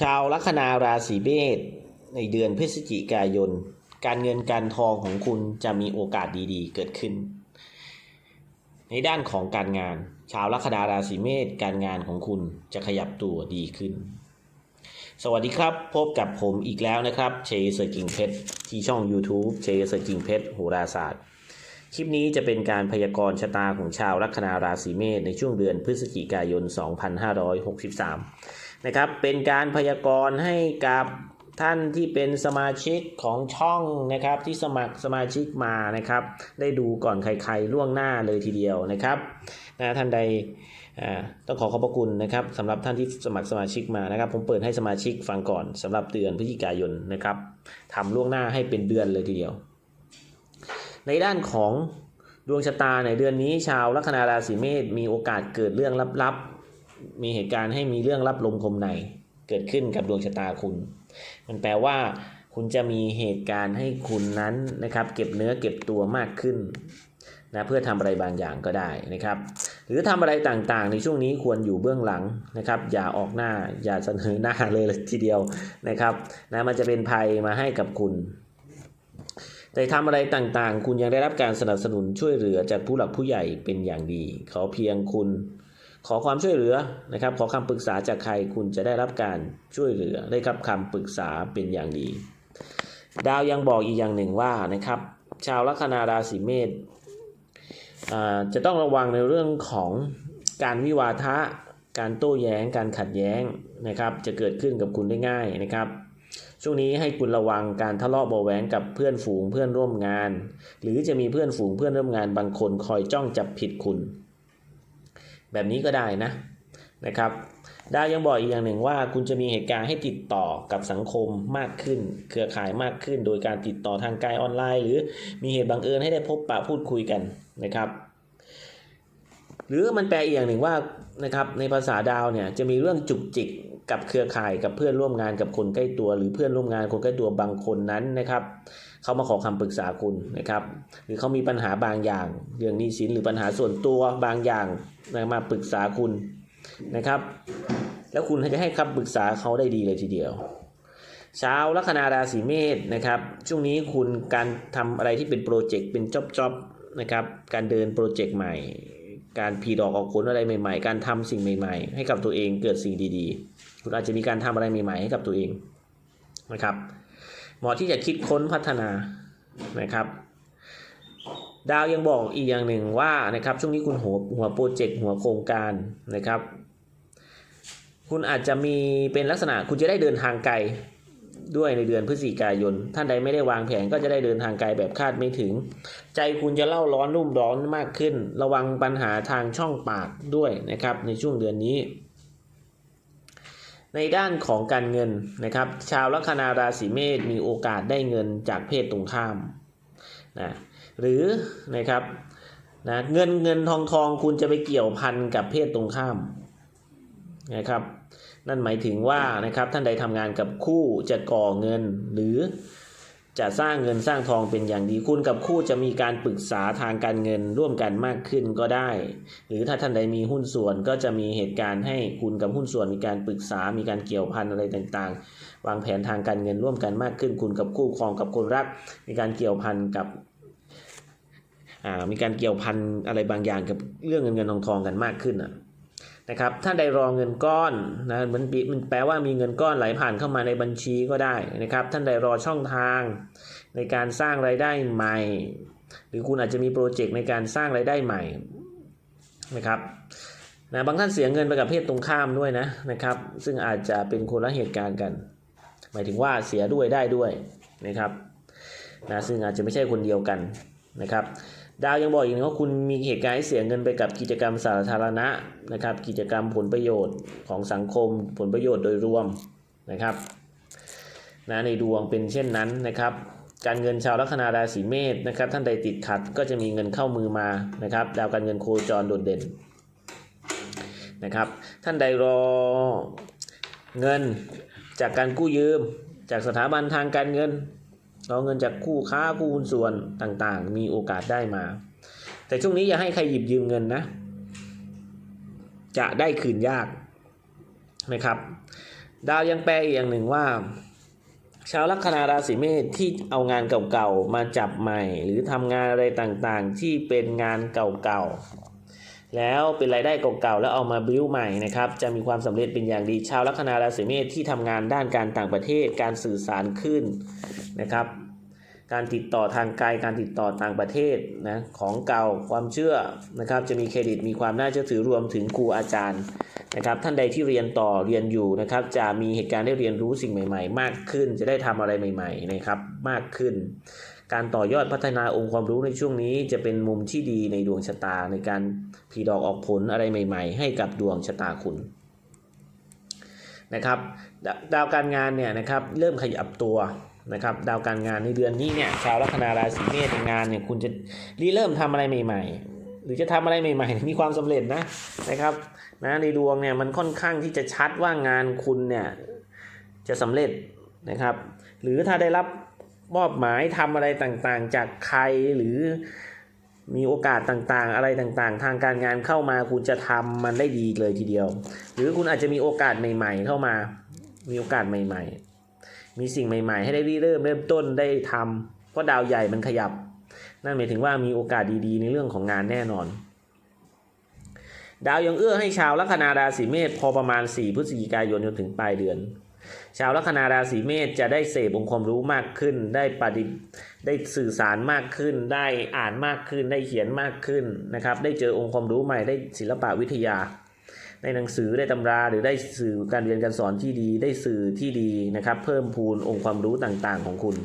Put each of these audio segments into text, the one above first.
ชาวลัคนาราศีเมษในเดือนพฤศจิกายน การเงินการทองของคุณจะมีโอกาสดีๆ เกิดขึ้น ในด้านของการงาน ชาวลัคนาราศีเมษการงานของคุณจะขยับตัวดีขึ้น สวัสดีครับพบกับผมอีกแล้วนะครับเชยเซอร์กิ่งเพชรที่ช่อง YouTube เชยเซอร์กิ่งเพชรโหราศาสตร์คลิปนี้จะเป็นการพยากรณ์ชะตาของชาวลัคนาราศีเมษในช่วงเดือนพฤศจิกายน 2563 นะครับ เป็นการพยากรณ์ให้กับท่านที่เป็นสมาชิกของช่องนะครับ ที่สมัครสมาชิกมานะครับ ได้ดูก่อนใครๆล่วงหน้าเลยทีเดียวนะครับนะท่านใดอ่าต้องขอขอบพระคุณนะครับสำหรับท่านที่สมัครสมาชิกมานะครับ ผมเปิดให้สมาชิกฟังก่อนสำหรับเดือนพฤศจิกายนนะครับทำล่วงหน้าให้เป็นเดือนเลยทีเดียว ในด้านของดวงชะตาในเดือนนี้ชาวลัคนาราศีเมษมีโอกาสเกิดเรื่องลับๆ มีเหตุการณ์ให้มีเรื่องลับลมคมในเกิดขึ้นกับดวงชะตาคุณ มันแปลว่า คุณจะมีเหตุการณ์ให้คุณนั้นนะครับ เก็บเนื้อเก็บตัวมากขึ้นนะเพื่อทำอะไรบางอย่างก็ได้นะครับ หรือทำอะไรต่างๆ ในช่วงนี้ควรอยู่เบื้องหลังนะครับ อย่าออกหน้าอย่าเสนอหน้าเลยทีเดียวนะครับนะมันจะเป็นภัยมาให้กับคุณ แต่ทำอะไรต่างๆ คุณยังได้รับการสนับสนุนช่วยเหลือจากผู้หลักผู้ใหญ่เป็นอย่างดี ขอเพียงคุณ ขอความช่วยเหลือนะครับ ขอคำปรึกษาจากใครคุณจะได้รับการช่วยเหลือได้รับคำปรึกษาเป็นอย่างดี ดาวยังบอกอีกอย่างหนึ่งว่านะครับ ชาวลัคนาราศีเมษจะต้องระวังในเรื่องของการวิวาทะ การโต้แย้ง การขัดแย้งนะครับ จะเกิดขึ้นกับคุณได้ง่ายนะครับ ช่วงนี้ให้คุณระวังการทะเลาะเบาแหวงกับเพื่อนฝูงเพื่อนร่วมงาน หรือจะมีเพื่อนฝูงเพื่อนร่วมงานบางคนคอยจ้องจับผิดคุณ แบบนี้ก็ได้นะนะครับดาวยังบอกอีกอย่างหนึ่งว่า คุณจะมีเหตุการณ์ให้ติดต่อกับสังคมมากขึ้น เครือข่ายมากขึ้น โดยการติดต่อทางกายออนไลน์ หรือมีเหตุบังเอิญให้ได้พบปะพูดคุยกันนะครับ หรือมันแปลอีกอย่างหนึ่งว่านะครับในภาษาดาวเนี่ยจะมีเรื่องจุกจิก กับเครือข่ายกับเพื่อนร่วมงานกับคนใกล้ตัว หรือเพื่อนร่วมงานคนใกล้ตัวบางคนนั้นนะครับเขามาขอคำปรึกษาคุณนะครับ หรือเขามีปัญหาบางอย่าง เรื่องหนี้สินหรือปัญหาส่วนตัวบางอย่างนะมาปรึกษาคุณนะครับ แล้วคุณจะให้คำปรึกษาเขาได้ดีเลยทีเดียวชาวลัคนาราศีเมษนะครับ ช่วงนี้คุณการทำอะไรที่เป็นโปรเจกต์เป็นจ็อบจ็อบนะครับ การเดินโปรเจกต์ใหม่ การพีดอกออกผลอะไรใหม่ๆ การทำสิ่งใหม่ ๆ ให้กับตัวเองเกิดสิ่งดีๆ คุณอาจจะมีการทำอะไรใหม่ ๆ ให้กับตัวเองนะครับเหมาะที่จะคิดค้นพัฒนานะครับดาวยังบอกอีกอย่างหนึ่งว่านะครับช่วงนี้คุณหัวหัวโปรเจกต์หัวโครงการนะครับ คุณอาจจะมีเป็นลักษณะคุณจะได้เดินทางไกล ด้วยในเดือนพฤศจิกายน ท่านใดไม่ได้วางแผนก็จะได้เดินทางไกลแบบคาดไม่ถึง ใจคุณจะเล่าร้อนรุ่มร้อนมากขึ้น ระวังปัญหาทางช่องปากด้วยนะครับ ในช่วงเดือนนี้ ในด้านของการเงินนะครับ ชาวลัคนาราศีเมษมีโอกาสได้เงินจากเพศตรงข้ามนะหรือนะครับนะเงินเงินทองทองคุณจะไปเกี่ยวพันกับเพศตรงข้าม นะครับ นั่นหมายถึงว่านะครับท่านใดทำงานกับคู่จะก่อเงินหรือจะสร้างเงินสร้างทองเป็นอย่างดีคุณกับคู่จะมีการปรึกษาทางการเงินร่วมกันมากขึ้นก็ได้ หรือถ้าท่านใดมีหุ้นส่วนก็จะมีเหตุการณ์ให้คุณกับหุ้นส่วนมีการปรึกษา มีการเกี่ยวพันอะไรต่างๆ วางแผนทางการเงินร่วมกันมากขึ้น คุณกับคู่ครองกับคนรัก มีการเกี่ยวพันกับอ่ามีการเกี่ยวพันอะไรบางอย่างกับเรื่องเงินเงินทองทองกันมากขึ้นนะ นะครับท่านใดรอเงินก้อนนะมันปีมันแปลว่ามีเงินก้อนไหลผ่านเข้ามาในบัญชีก็ได้นะครับท่านใดรอช่องทางในการสร้างรายได้ใหม่ หรือคุณอาจจะมีโปรเจกต์ในการสร้างรายได้ใหม่นะครับนะบางท่านเสียเงินไปกับเพศตรงข้ามด้วยนะนะครับ ซึ่งอาจจะเป็นคนละเหตุการณ์กัน หมายถึงว่าเสียด้วยได้ด้วยนะครับนะซึ่งอาจจะไม่ใช่คนเดียวกันนะครับ ดาวยังบอกอีกนะว่าคุณมีเหตุการณ์ให้เสียเงินไปกับกิจกรรมสาธารณะนะครับ กิจกรรมผลประโยชน์ของสังคม ผลประโยชน์โดยรวมนะครับนะในดวงเป็นเช่นนั้นนะครับ การเงินชาวลัคนาราศีเมษนะครับ ท่านใดติดขัดก็จะมีเงินเข้ามือมานะครับ ดาวการเงินโคจรโดดเด่นนะครับ ท่านใดรอเงินจากการกู้ยืม จากสถาบันทางการเงิน เอาเงินจากคู่ค้าคู่หุ้นส่วนต่างๆ มีโอกาสได้มา แต่ช่วงนี้อย่าให้ใครหยิบยืมเงินนะ จะได้คืนยากนะครับ ดาวยังแปลอีกอย่างหนึ่งว่า ชาวลัคนาราศีเมษที่เอางานเก่าๆมาจับใหม่ หรือทำงานอะไรต่างๆ ที่เป็นงานเก่าๆ แล้วเป็นรายได้เก่าๆแล้วเอามาบิ้วใหม่นะครับจะมีความสำเร็จเป็นอย่างดีชาวลัคนาราศีเมษที่ทำงานด้านการต่างประเทศ การสื่อสารขึ้นนะครับ การติดต่อทางไกลการติดต่อต่างประเทศนะของเก่าความเชื่อนะครับ จะมีเครดิตมีความน่าเชื่อถือรวมถึงครูอาจารย์นะครับ ท่านใดที่เรียนต่อเรียนอยู่นะครับ จะมีเหตุการณ์ได้เรียนรู้สิ่งใหม่ ๆ มากขึ้น จะได้ทำอะไรใหม่ ๆ นะครับ มากขึ้น การต่อยอดพัฒนาองค์ความรู้ในช่วงนี้จะเป็นมุมที่ดีในดวงชะตาในการผีดอกออกผลอะไรใหม่ ๆ ให้กับดวงชะตาคุณนะครับดาวการงานเนี่ยนะครับเริ่มขยับตัวนะครับดาวการงานในเดือนนี้เนี่ยชาวลัคนาราศีเมษในงานเนี่ยคุณจะรีเริ่มทำอะไรใหม่ ๆ หรือจะทำอะไรใหม่ ๆ มีความสำเร็จนะนะครับนะในดวงเนี่ยมันค่อนข้างที่จะชัดว่างานคุณเนี่ยจะสำเร็จนะครับ หรือถ้าได้รับ มอบหมายทำอะไรต่างๆ จากใครหรือมีโอกาสต่างๆ อะไรต่างๆ ทางการงานเข้ามาคุณจะทำมันได้ดีเลยทีเดียว หรือคุณอาจจะมีโอกาสใหม่ ๆ เข้ามา มีโอกาสใหม่ ๆ มีสิ่งใหม่ ๆ ให้ได้เริ่มเริ่มต้นได้ทำเพราะดาวใหญ่มันขยับ นั่นหมายถึงว่ามีโอกาสดีๆ ในเรื่องของงานแน่นอน ดาวยังเอื้อให้ชาวลัคนาราศีเมษพอประมาณ 4 พฤศจิกายนจนถึงปลายเดือน ชาวลัคนาราศีเมษจะได้เสพองค์ความรู้มากขึ้น ได้ปฏิได้สื่อสารมากขึ้น ได้อ่านมากขึ้น ได้เขียนมากขึ้นนะครับ ได้เจอองค์ความรู้ใหม่ ได้ศิลปะวิทยาได้หนังสือได้ตำราหรือได้สื่อการเรียนการสอนที่ดี ได้สื่อที่ดีนะครับ เพิ่มพูนองค์ความรู้ต่างๆของคุณ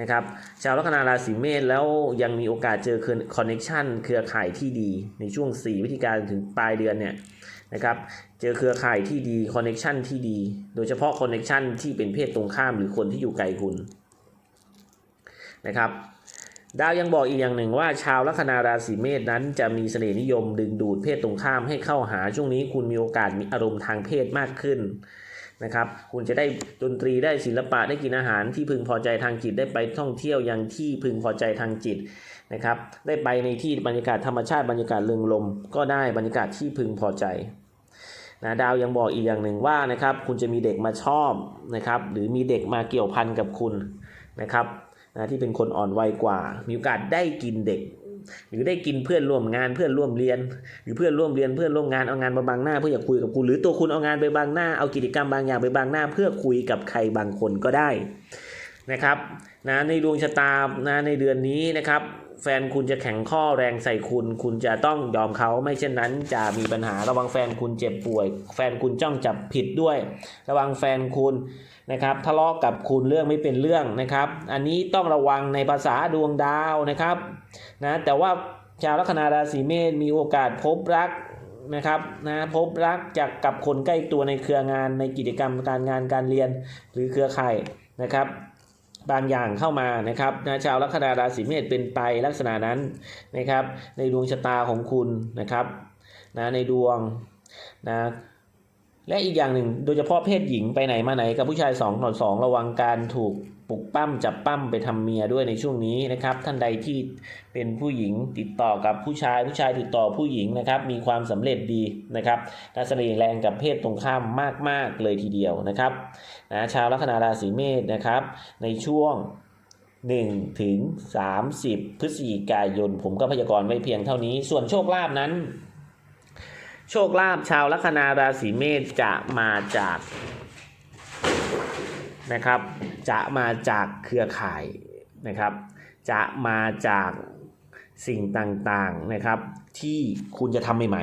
นะครับ ชาวลัคนาราศีเมษแล้วยังมีโอกาสเจอคอนเน็ชันเครือข่ายที่ดีในช่วง 4 วิธีการถึงปลายเดือนเนี่ย นะครับ เจอเครือข่ายที่ดีคอนเน็ชันที่ดี โดยเฉพาะคอนเน็ชันที่เป็นเพศตรงข้ามหรือคนที่อยู่ไกลคุณนะครับ ดาวยังบอกอีกอย่างหนึ่งว่า ชาวลัคนาราศีเมษนั้นจะมีเสน่ห์นิยมดึงดูดเพศตรงข้ามให้เข้าหาช่วงนี้คุณมีโอกาสมีอารมณ์ทางเพศมากขึ้นนะครับ คุณจะได้ดนตรีได้ศิลปะได้กินอาหารที่พึงพอใจทางจิตได้ไปท่องเที่ยวยังที่พึงพอใจทางจิตนะครับ ได้ไปในที่บรรยากาศธรรมชาติบรรยากาศเริงลม ก็ได้บรรยากาศที่พึงพอใจ นะดาวยังบอกอีกอย่างหนึ่งว่านะครับคุณจะมีเด็กมาชอบนะครับหรือมีเด็กมาเกี่ยวพันกับคุณนะครับนะที่เป็นคนอ่อนวัยกว่า มีโอกาสได้กินเด็ก หรือได้กินเพื่อนร่วมงานเพื่อนร่วมเรียน หรือเพื่อนร่วมเรียนเพื่อนร่วมงานเอางานมาบังหน้าเพื่ออยากคุยกับคุณ หรือตัวคุณเอางานไปบังหน้าเอากิจกรรมบางอย่างไปบังหน้า เพื่อคุยกับใครบางคนก็ได้นะครับนะในดวงชะตานะในเดือนนี้นะครับ แฟนคุณจะแข็งข้อแรงใส่คุณ คุณจะต้องยอมเขาไม่เช่นนั้นจะมีปัญหาระวังแฟนคุณเจ็บป่วย แฟนคุณจ้องจับผิดด้วย ระวังแฟนคุณนะครับทะเลาะกับคุณเรื่องไม่เป็นเรื่องนะครับ อันนี้ต้องระวังในภาษาดวงดาวนะครับนะแต่ว่าชาวลัคนาราศีเมษมีโอกาสพบรักนะครับนะพบรักจากกับคนใกล้ตัวในเครืองานในกิจกรรมการงานการเรียนหรือเครือข่ายนะครับ บางอย่างเข้ามานะครับนะชาวลัคนาราศีเมษเป็นไปลักษณะนั้นนะครับ ในดวงชะตาของคุณนะครับนะในดวงนะและอีกอย่างหนึ่งโดยเฉพาะเพศหญิงไปไหนมาไหนกับผู้ชาย2ต่อ2ระวังการถูก ปลุกปั้มจับปั้มไปทำเมียด้วยในช่วงนี้นะครับ ท่านใดที่เป็นผู้หญิงติดต่อกับผู้ชายผู้ชายติดต่อผู้หญิงนะครับ มีความสำเร็จดีนะครับและเสน่ห์แรงกับเพศตรงข้ามมาก ๆ เลยทีเดียวนะครับนะชาวลัคนาราศีเมษนะครับ ในช่วง1ถึง30 พฤศจิกายน ผมก็พยากรณ์ไว้เพียงเท่านี้ ส่วนโชคลาภนั้น โชคลาภชาวลัคนาราศีเมษจะมาจาก นะครับ จะมาจากเครือข่ายนะครับ จะมาจากสิ่งต่างๆนะครับ ที่คุณจะทำใหม่